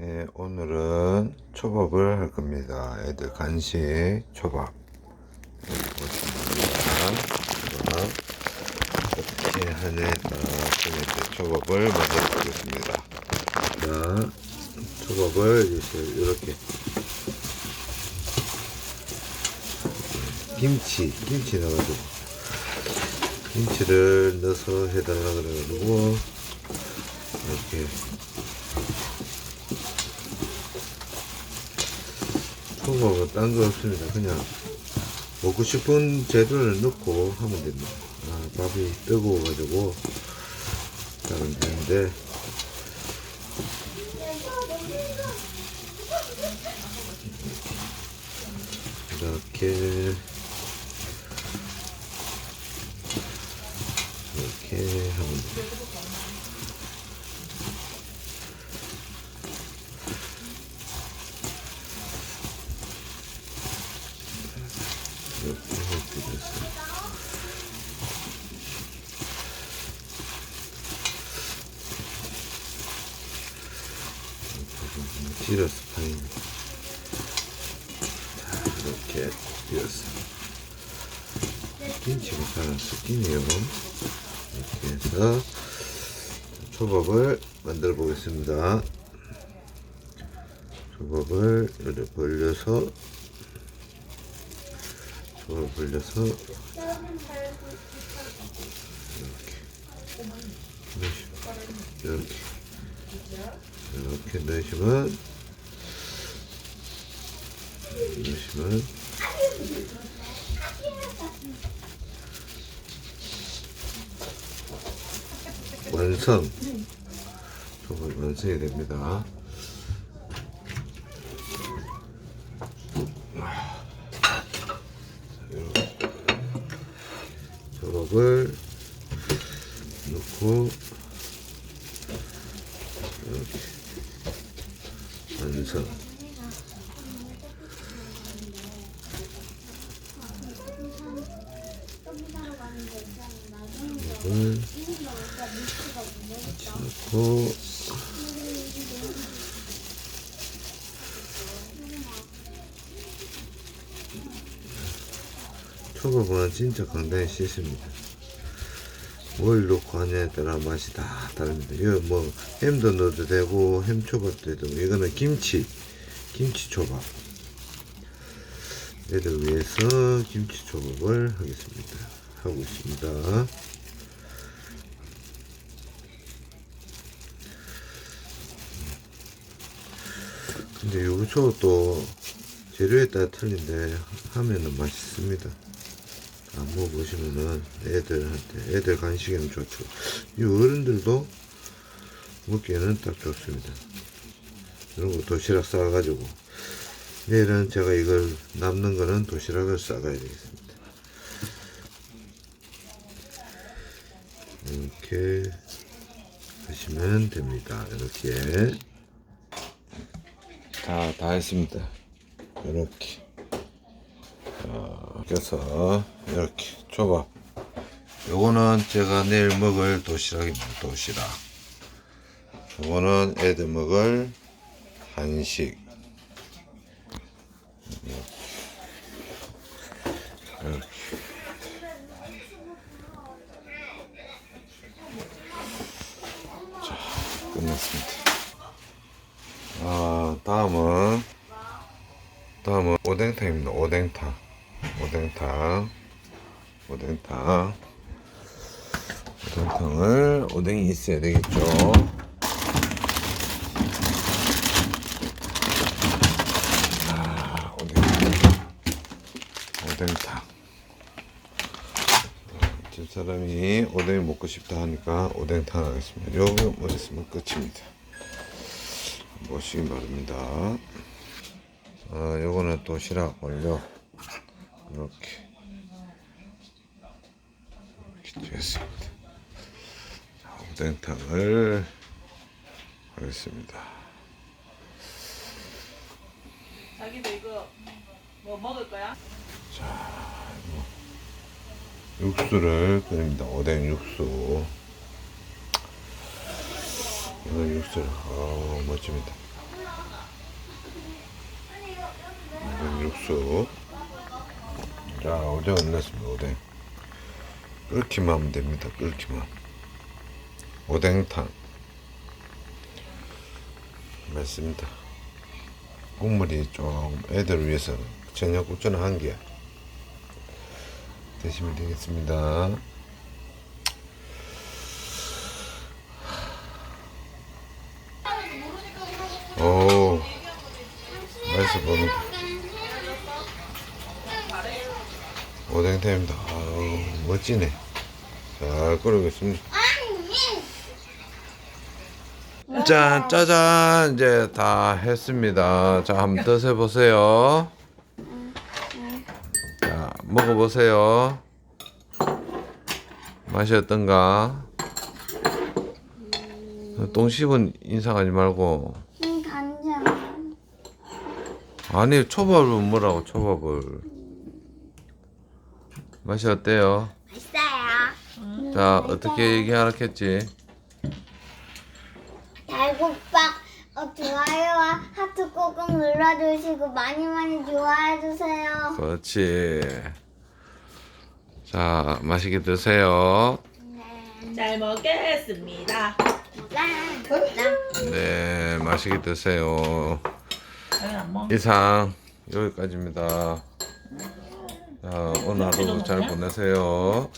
예, 오늘은 초밥을 할 겁니다. 애들 간식 초밥. 여기 보시면 초밥 어떻게 하냐가 보니까 초밥을 만들어 보겠습니다. 자, 초밥을 이렇게, 이렇게 김치, 김치 넣어가지고 김치를 넣어서 해달라 그래가지고 이렇게 딴 거 없습니다. 그냥 먹고 싶은 재료를 넣고 하면 됩니다. 아, 밥이 뜨거워가지고 잘 안 되는데 이렇게 이렇게 하면 됩니다. 이렇게 이렇게 됐어요. 길어서 다행이네. 자, 이렇게 길었어. 김치가 잘안 섞이네요. 이렇게 해서 초밥을 만들어 보겠습니다. 초밥을 이렇게 벌려서 초밥을 벌려서 이렇게 이렇게 이렇게 넣으시면 넣으시면. 완성. 저걸 완성이 됩니다. 저밥을 넣고 이렇게 완성 이걸 넣고 초밥은 진짜 강당히 씻습니다. 뭘 넣고 하냐에 따라 맛이 다 다릅니다. 이거 뭐 햄도 넣어도 되고 햄초밥도 되고 이거는 김치 김치 초밥 애들 위해서 김치 초밥을 하겠습니다. 하고 있습니다. 근데 요초도 재료에 따라 틀린데 하면은 맛있습니다. 안 먹어보시면은 애들한테 애들 간식에는 좋죠. 이 어른들도 먹기에는 딱 좋습니다. 이런 거 도시락 싸가지고 내일은 제가 이걸 남는 거는 도시락을 싸가야 되겠습니다. 이렇게 하시면 됩니다. 이렇게 다, 다 했습니다. 이렇게. 자, 그래서, 이렇게, 초밥. 요거는 제가 내일 먹을 도시락입니다. 도시락. 요거는 애들 먹을 한식. 이렇게. 자, 끝났습니다. 아, 다음은 다음은 오뎅탕입니다. 오뎅탕, 오뎅탕, 오뎅탕. 오뎅탕을 오뎅이 있어야 되겠죠. 아, 오뎅탕, 오뎅탕. 집 사람이 오뎅이 먹고 싶다 하니까 오뎅탕 하겠습니다. 요거 뭐 있으면 끝입니다. 보시기 바랍니다. 어, 요거는 도시락 올려 이렇게 이렇게 되겠습니다. 자, 오뎅탕을 하겠습니다. 자기도 이거 뭐 먹을 거야? 자, 뭐 육수를 끓입니다. 오뎅 육수. 이거 육수를 어 멋집니다. 오뎅 육수. 자, 오뎅을 넣습니다, 오뎅. 끓기만 하면 됩니다, 끓기만. 오뎅탕. 맞습니다. 국물이 좀 애들 위해서 저녁국전은 한 개. 드시면 되겠습니다. 오, 맛있어 보입니다. 오뎅탕입니다. 아우, 멋지네. 잘 끓이겠습니다. 짠, 짜잔, 이제 다 했습니다. 자, 한번 드셔보세요. 자, 먹어보세요. 맛이 어떤가? 똥 씹은 인상하지 말고. 음. 아니, 초밥을 뭐라고, 초밥을. 맛이 어때요? 맛있어요. 자, 어떻게 얘기하라 했지? 달국밥 어, 좋아요와 하트 꾹꾹 눌러주시고 많이 많이 좋아해주세요. 그렇지. 자, 맛있게 드세요. 네. 잘 먹겠습니다. 짠. 네, 맛있게 드세요. 저는 안 먹. 이상 여기까지입니다. 자, 오늘 하루 잘 보내세요.